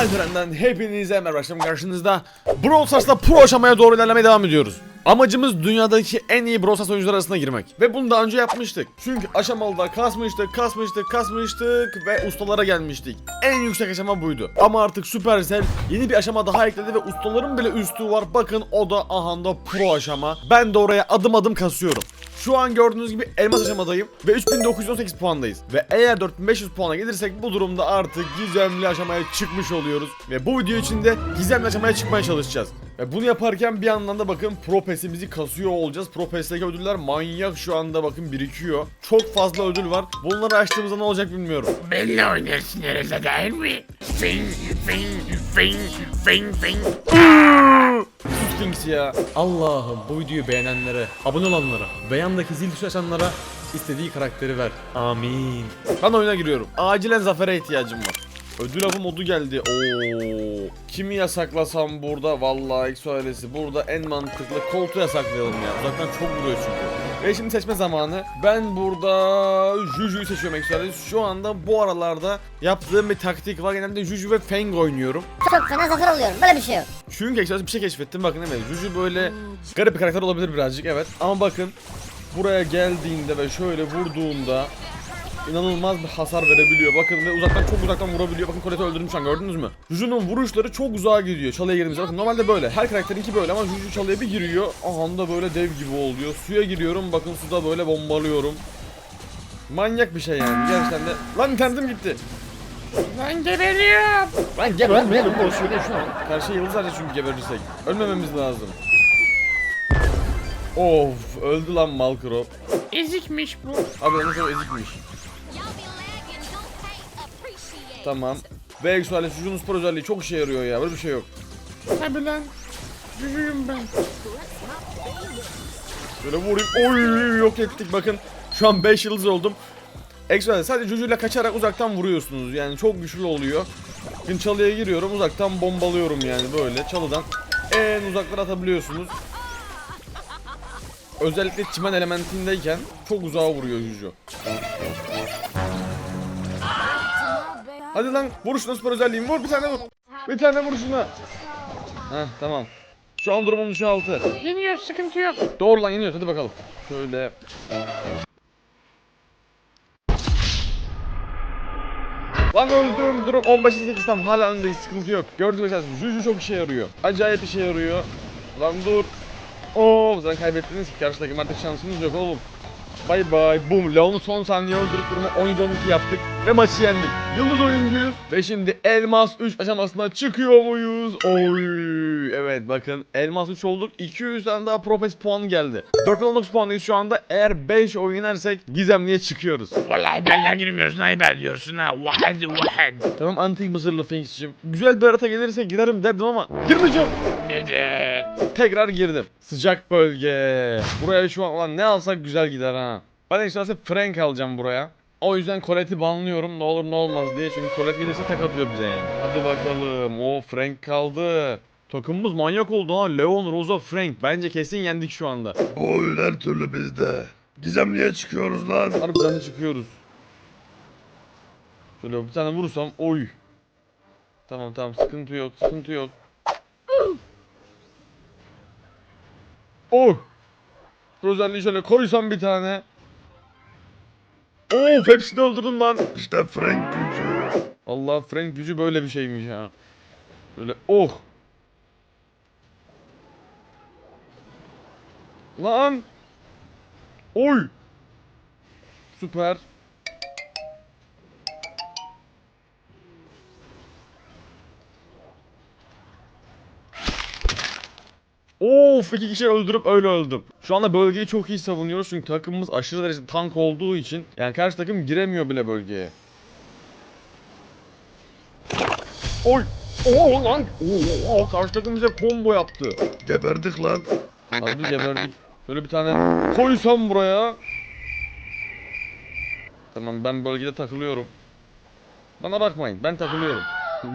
Alperen'den hepinize merhaba arkadaşlar karşınızda Brawl Stars'ta pro aşamaya doğru ilerlemeye devam ediyoruz. Amacımız dünyadaki en iyi Brawl Stars oyuncular arasına girmek. Ve bunu daha önce yapmıştık. Çünkü aşamalıda kasmıştık, kasmıştık, kasmıştık ve ustalara gelmiştik. En yüksek aşama buydu. Ama artık Supercell yeni bir aşama daha ekledi ve ustaların bile üstü var. Bakın o da ahanda pro aşama. Ben de oraya adım adım kasıyorum. Şu an gördüğünüz gibi elmas aşamadayım ve 3918 puandayız. Ve eğer 4500 puana gelirsek bu durumda artık gizemli aşamaya çıkmış oluyoruz. Ve bu video içinde gizemli aşamaya çıkmaya çalışacağız. Ve bunu yaparken bir yandan da bakın Pro Pass'imizi kasıyor olacağız. Pro Pass'teki ödüller manyak şu anda bakın birikiyor. Çok fazla ödül var. Bunları açtığımızda ne olacak bilmiyorum. Benimle oynarsın herhalde değil mi? Fing, fing, fing, fing, fing. Sphinx ya. Allah'ım bu videoyu beğenenlere, abone olanlara ve zil tuşu açanlara istediği karakteri ver. Amin. Ben oyuna giriyorum. Acilen zafere ihtiyacım var. Ödül avı modu geldi. Oo. Kimi yasaklasam burada? Vallahi X ailesi burada en mantıklı koltuğu yasaklayalım ya. Uzaktan çok vuruyor çünkü. Ve şimdi seçme zamanı. Ben burada Juju'yu seçiyorum ailesi. Şu anda bu aralarda yaptığım bir taktik var. Genelde Juju ve Feng oynuyorum. Çok fena zafer oluyorum. Böyle bir şey yok. Çünkü ekstra bir şey keşfettim bakın evet Juju böyle garip bir karakter olabilir birazcık evet ama bakın buraya geldiğinde ve şöyle vurduğunda inanılmaz bir hasar verebiliyor bakın ve uzaktan çok uzaktan vurabiliyor bakın Colette'i öldürdüm şu an gördünüz mü? Juju'nun vuruşları çok uzağa gidiyor çalıya girdiğimizde bakın normalde böyle her karakterinki böyle ama Juju çalıya bir giriyor ahanda böyle dev gibi oluyor suya giriyorum bakın suda böyle bombalıyorum Manyak bir şey yani gerçekten de lan internetim gitti Lan geberiyorum. Lan gebermeyelim boş ver şu an. Karşı yıldız harca çünkü geberirsek. Ölmememiz lazım. Of öldü lan Malkro. Ezikmiş bu. Abi onun çok ezikmiş. Tamam. Ve Exuale Sucuğun spor özelliği çok işe yarıyor ya. Böyle bir şey yok. Tabi lan. Cücüyüm ben. Böyle vurayım. Oy yok ettik bakın. Şu an 5 yıldız oldum. Exuale sadece Juju'yla kaçarak uzaktan vuruyorsunuz. Yani çok güçlü oluyor. Şimdi çalıya giriyorum uzaktan bombalıyorum yani böyle çalıdan en uzaklara atabiliyorsunuz. Özellikle çimen elementindeyken çok uzağa vuruyor Juju. Hadi lan vur şuna süper özelliğim vur bir tane vur. Bir tane vur şuna. Heh tamam. Şu an durumum 3'e 6. Yeniyor sıkıntı yok. Doğru lan yeniyoruz hadi bakalım. Şöyle. Lan öldüm durum 15 8 tam hala öndeyiz sıkıntı yok. Gördüğünüz gibi Juju çok işe yarıyor. Acayip işe yarıyor. Lan dur. Oo zaten kaybettiniz ki karşı takım artık şansınız yok oğlum. Bay bay. Boom. Leon'u son saniye öldürüp durumu 17 12 yaptık ve maçı yendik. Yıldız oyuncuyuz ve şimdi Elmas 3 aşamasına çıkıyor muyuz? Oy. Evet bakın Elmas 3 olduk. 200 tane daha Propes puanı geldi. 4019 puandayız şu anda. Eğer 5 oyun inersek Gizemli'ye çıkıyoruz. Vallahi benimle girmiyorsun ayıp ediyorsun ha. Vahad vahad. Tamam antik Mısırlı Finks'cim. Güzel bir harita gelirse girerim derdim ama girmeyeceğim. Neden? Tekrar girdim. Sıcak bölge. Buraya şu an ulan ne alsak güzel gider ha. Ben esasında Frank alacağım buraya. O yüzden Colette'i banlıyorum ne olur ne olmaz diye. Çünkü Colette gelirse tek atıyor bize yani. Hadi bakalım. O Frank kaldı. Takımımız manyak oldu ha. Leon, Rosa, Frank. Bence kesin yendik şu anda. Bu oyun her türlü bizde. Gizemliğe çıkıyoruz lan. Harbiden de çıkıyoruz. Şöyle bir tane vurursam oy. Tamam tamam sıkıntı yok sıkıntı yok. Oh. Özelliği şöyle koysam bir tane. Of hepsini öldürdüm lan. İşte Frank gücü. Allah Frank gücü böyle bir şeymiş ha. Böyle oh. Lan. Oy. Süper. Of iki kişi öldürüp öyle öldüm. Şu anda bölgeyi çok iyi savunuyoruz çünkü takımımız aşırı derecede tank olduğu için yani karşı takım giremiyor bile bölgeye. Oy! Oo lan! Oo, karşı takım bize combo yaptı. Geberdik lan. Harbi geberdik. Şöyle bir tane koysam buraya. Tamam ben bölgede takılıyorum. Bana bakmayın ben takılıyorum.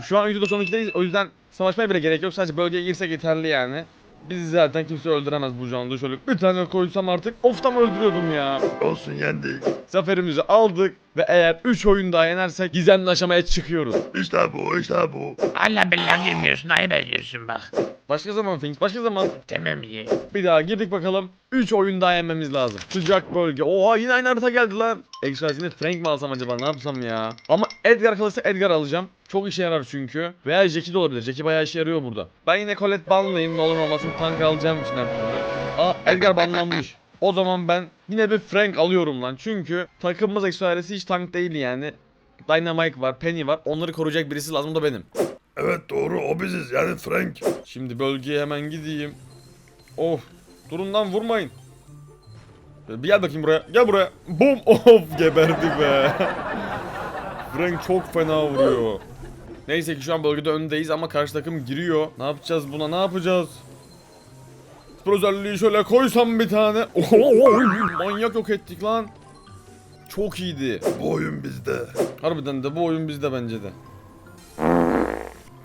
Şu an %92'deyiz o yüzden savaşmaya bile gerek yok sadece bölgeye girsek yeterli yani. Bizi zaten kimse öldüremez bu canlı. Şöyle bir tane koysam artık of tam öldürüyordum ya. Olsun yendik. Zaferimizi aldık ve eğer 3 oyun daha yenersek gizemli aşamaya çıkıyoruz. İşte bu işte bu. Allah billah girmiyorsun ayıp ediyorsun bak. Başka zaman Finks, başka zaman. Tamam iyi. Bir daha girdik bakalım. 3 oyun daha yenmemiz lazım. Sıcak bölge. Oha yine aynı harita geldi lan. Ekstra yine Frank mi alsam acaba ne yapsam ya? Ama Edgar kalırsa Edgar alacağım. Çok işe yarar çünkü. Veya Jackie de olabilir. Jackie bayağı işe yarıyor burada. Ben yine Colette banlayayım. Ne olur olmasın tank alacağım için. Aa Edgar banlanmış. O zaman ben yine bir Frank alıyorum lan. Çünkü takımımız eksualesi hiç tank değil yani. Dynamite var, Penny var. Onları koruyacak birisi lazım da benim. Evet doğru o biziz yani Frank. Şimdi bölgeye hemen gideyim. Of. Durun lan vurmayın. Bir gel bakayım buraya. Gel buraya. Bum. Of geberdi be. Frank çok fena vuruyor. Neyse ki şu an bölgede öndeyiz ama karşı takım giriyor. Ne yapacağız buna ne yapacağız? Spor özelliği şöyle koysam bir tane. Manyak yok ettik lan. Çok iyiydi. Bu oyun bizde. Harbiden de bu oyun bizde bence de.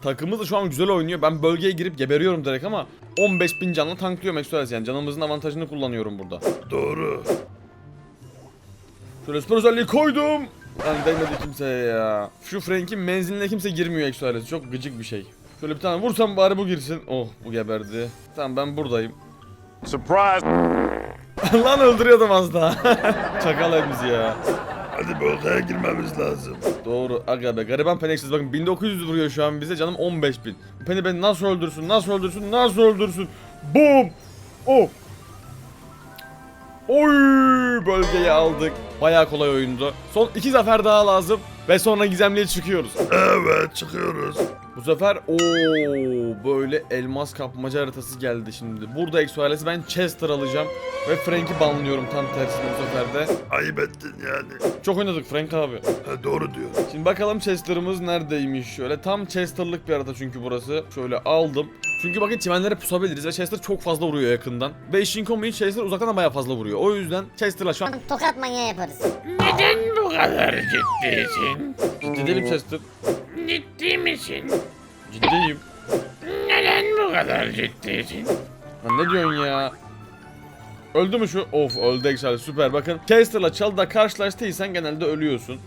Takımımız da şu an güzel oynuyor. Ben bölgeye girip geberiyorum direkt ama 15 bin canlı tanklıyorum Exodus yani. Canımızın avantajını kullanıyorum burada. Doğru. Şöyle süper özelliği koydum. Lan değmedi kimseye ya. Şu Frank'in menziline kimse girmiyor Exodus. Çok gıcık bir şey. Şöyle bir tane vursam bari bu girsin. Oh bu geberdi. Tamam ben buradayım. Surprise! Lan öldürüyordum az daha. Çakal hepimiz ya. Hadi bölgeye girmemiz lazım. Doğru aga be gariban Penexsiz bakın 1900 vuruyor şu an bize canım 15000 Penny beni nasıl öldürsün nasıl öldürsün nasıl öldürsün? Boom! Oh Oy! Bölgeyi aldık. Bayağı kolay oyundu. Son iki zafer daha lazım Ve sonra gizemliye çıkıyoruz. Evet çıkıyoruz. Bu sefer o böyle elmas kapmaca haritası geldi şimdi Burada Exoales'i ben Chester alacağım Ve Frank'i banlıyorum tam tersine bu sefer de Ayıp ettin yani. Çok oynadık Frank abi Ha, doğru diyor. Şimdi bakalım Chester'ımız neredeymiş şöyle. Tam Chester'lık bir harita çünkü burası. Şöyle aldım. Çünkü bakın çimenlere pusabiliriz ve Chester çok fazla vuruyor yakından. Ve işin komiği Chester uzaktan da bayağı fazla vuruyor. O yüzden Chester'la şu an Tokat manyağı yaparız. Neden bu kadar ciddisin? ciddi değilim Chester. Ciddi misin? Ciddiyim. Neden bu kadar ciddisin? Lan ne diyorsun ya? Öldü mü şu? Of öldü Excel süper bakın. Chester'la çalıda karşılaştıysan genelde ölüyorsun.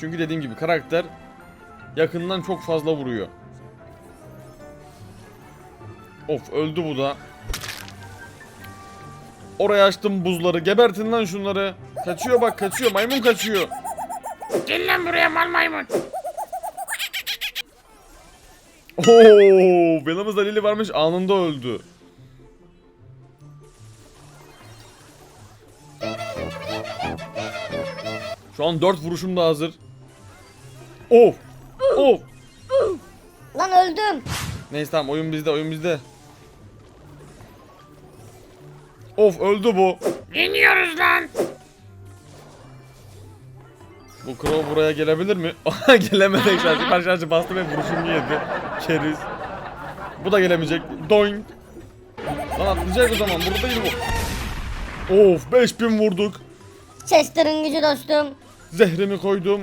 Çünkü dediğim gibi karakter yakından çok fazla vuruyor. Of öldü bu da. Oraya açtım buzları. Gebertin lan şunları. Kaçıyor bak kaçıyor. Maymun kaçıyor. Gel lan buraya mal maymun. Oo, Venom'uz Lili varmış anında öldü. Şu an 4 vuruşum da hazır. Of. Of. Lan öldüm. Neyse tamam oyun bizde oyun bizde. Of öldü bu. İniyoruz lan. Bu Crow buraya gelebilir mi? Gelemedi ekşi. Süper şarjı bastı ve vuruşumu yedi. Keriz. Bu da gelemeyecek. Doink. Lan atlayacak o zaman. Burada değil bu. Of 5000 vurduk. Chester'ın gücü dostum. Zehrimi koydum.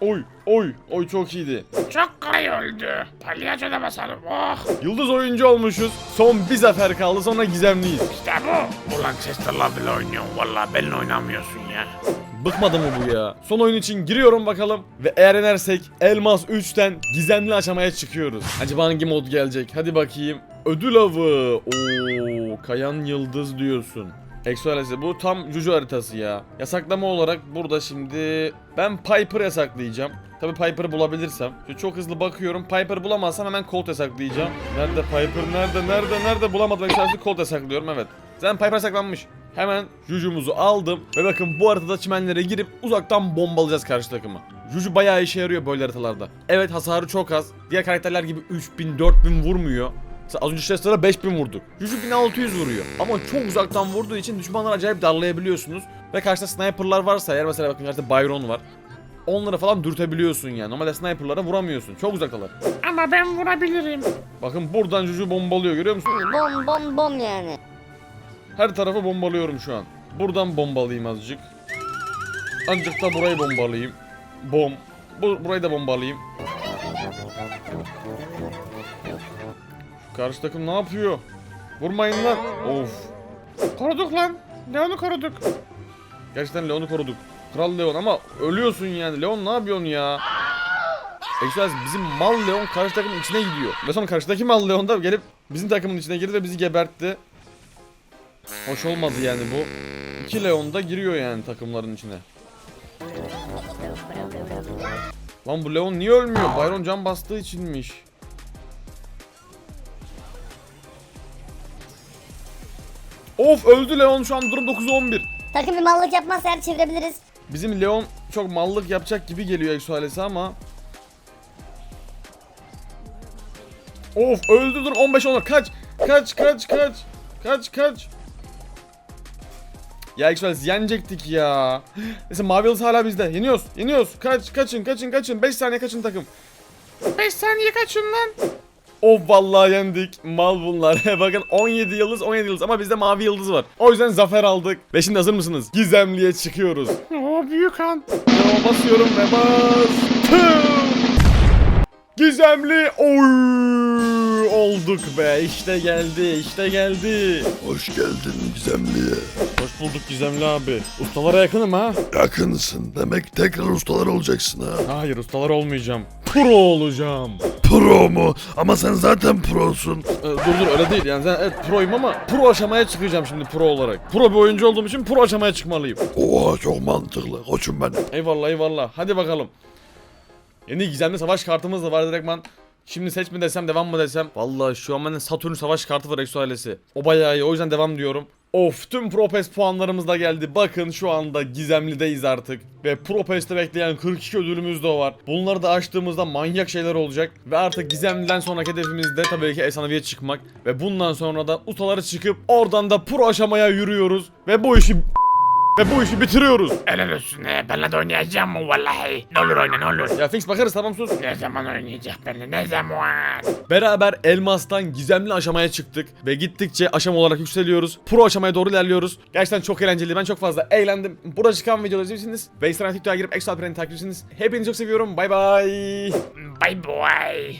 Oy oy oy çok iyiydi. Çok kolay oldu. Palyaço da basalım. Oh. Yıldız oyuncu olmuşuz. Son bir zafer kaldı sonra gizemliyiz. İşte bu. Ulan Chester'la bile oynuyorsun. Valla benimle oynamıyorsun ya. Bıkmadı mı bu ya? Son oyun için giriyorum bakalım. Ve eğer yenersek Elmas 3'ten gizemli aşamaya çıkıyoruz. Acaba hangi mod gelecek? Hadi bakayım. Ödül avı. Oo, kayan yıldız diyorsun. Exoales'i bu tam Juju haritası ya. Yasaklama olarak burada şimdi ben Piper yasaklayacağım. Tabi Piper'ı bulabilirsem. Şimdi çok hızlı bakıyorum. Piper bulamazsam hemen Colt yasaklayacağım. Nerede Piper? Nerede? Nerede? Nerede? Bulamadım. Exoales'i Colt yasaklıyorum evet. Zaten Piper yasaklanmış. Hemen Juju'muzu aldım. Ve bakın bu haritada çimenlere girip uzaktan bombalayacağız karşı takımı. Juju bayağı işe yarıyor böyle haritalarda. Evet hasarı çok az. Diğer karakterler gibi 3000 4000 vurmuyor. Az önce Chester'a 5000 vurduk. Juju 1600 vuruyor. Ama çok uzaktan vurduğu için düşmanları acayip darlayabiliyorsunuz. Ve karşıda sniperlar varsa eğer mesela bakın karşıda Byron var. Onları falan dürtebiliyorsun yani. Normalde sniperlara vuramıyorsun. Çok uzaktalar. Ama ben vurabilirim. Bakın buradan Juju bombalıyor görüyor musun? Bom bom bom yani. Her tarafı bombalıyorum şu an. Buradan bombalayayım azıcık. Azıcık da burayı bombalayayım. Bom. Bu, burayı da bombalayayım. Karşı takım ne yapıyor? Vurmayın lan. Of. Koruduk lan. Leon'u koruduk. Gerçekten Leon'u koruduk. Kral Leon ama ölüyorsun yani. Leon ne yapıyorsun ya? Exodus bizim mal Leon karşı takımın içine gidiyor. Ve sonra karşıdaki mal Leon da gelip bizim takımın içine girdi ve bizi gebertti. Hoş olmadı yani bu. İki Leon da giriyor yani takımların içine. Lan bu Leon niye ölmüyor? Byron can bastığı içinmiş. Of öldü Leon şu an durum 9-11. Takım bir mallık yapmazsa eğer çevirebiliriz. Bizim Leon çok mallık yapacak gibi geliyor Exoales'e ama. Of öldü dur 15 olur kaç kaç kaç kaç kaç kaç. Ya Exoales yenecektik ya. Neyse mavi yıldız hala bizde. Yeniyoruz yeniyoruz. Kaç kaçın kaçın kaçın. 5 saniye kaçın takım. 5 saniye kaçın lan Of vallahi yendik. Mal bunlar. Bakın 17 yıldız 17 yıldız ama bizde mavi yıldız var. O yüzden zafer aldık. Ve şimdi hazır mısınız? Gizemli'ye çıkıyoruz. O büyük han. Devam basıyorum ve bastım. Gizemli oy olduk be işte geldi işte geldi. Hoş geldin Gizemli'ye. Hoş bulduk Gizemli abi. Ustalara yakınım ha. Yakınsın. Demek tekrar ustalar olacaksın ha. Hayır ustalar olmayacağım. Pro olacağım. Pro mu? Ama sen zaten prosun. Ee, dur dur öyle değil yani sen evet proyum ama pro aşamaya çıkacağım şimdi pro olarak. Pro bir oyuncu olduğum için pro aşamaya çıkmalıyım. Oha çok mantıklı. Koçum benim. Eyvallah eyvallah. Hadi bakalım. Yeni gizemli savaş kartımız da var direktman. Şimdi seç mi desem devam mı desem. Vallahi şu an bende Satürn savaş kartı var Exo ailesi. O bayağı iyi o yüzden devam diyorum. Of tüm Propes puanlarımız da geldi. Bakın şu anda gizemlideyiz artık. Ve Propes'te bekleyen 42 ödülümüz de var. Bunları da açtığımızda manyak şeyler olacak. Ve artık gizemliden sonraki hedefimiz de tabii ki efsaneviye çıkmak. Ve bundan sonra da utaları çıkıp oradan da pro aşamaya yürüyoruz. Ve bu işi... Ve bu işi bitiriyoruz. Helal olsun. He. Benle de oynayacağım mı vallahi? Ne olur oyna ne olur. Ya Fix bakarız tamam sus. Ne zaman oynayacak benimle ne zaman? Beraber elmastan gizemli aşamaya çıktık ve gittikçe aşama olarak yükseliyoruz. Pro aşamaya doğru ilerliyoruz. Gerçekten çok eğlenceli. Ben çok fazla eğlendim. Burada çıkan videoları izleyebilirsiniz. Ve Instagram TikTok'a girip Extra Alperen'i takip edersiniz. Hepinizi çok seviyorum. Bay bay. Bye bye.